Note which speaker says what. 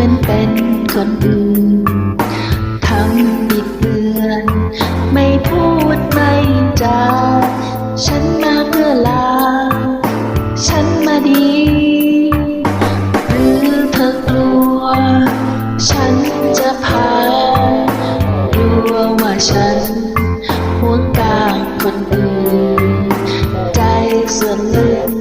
Speaker 1: มือนเป็นคนอื่นทำบิดเบือน ไม่พูดไม่จา ฉันมาเพื่อลา ฉันมาดี หรือเธอกลัว ฉันจะพากลัวว่าฉันห่วงกลางคนอื่น ใจส่วนลึก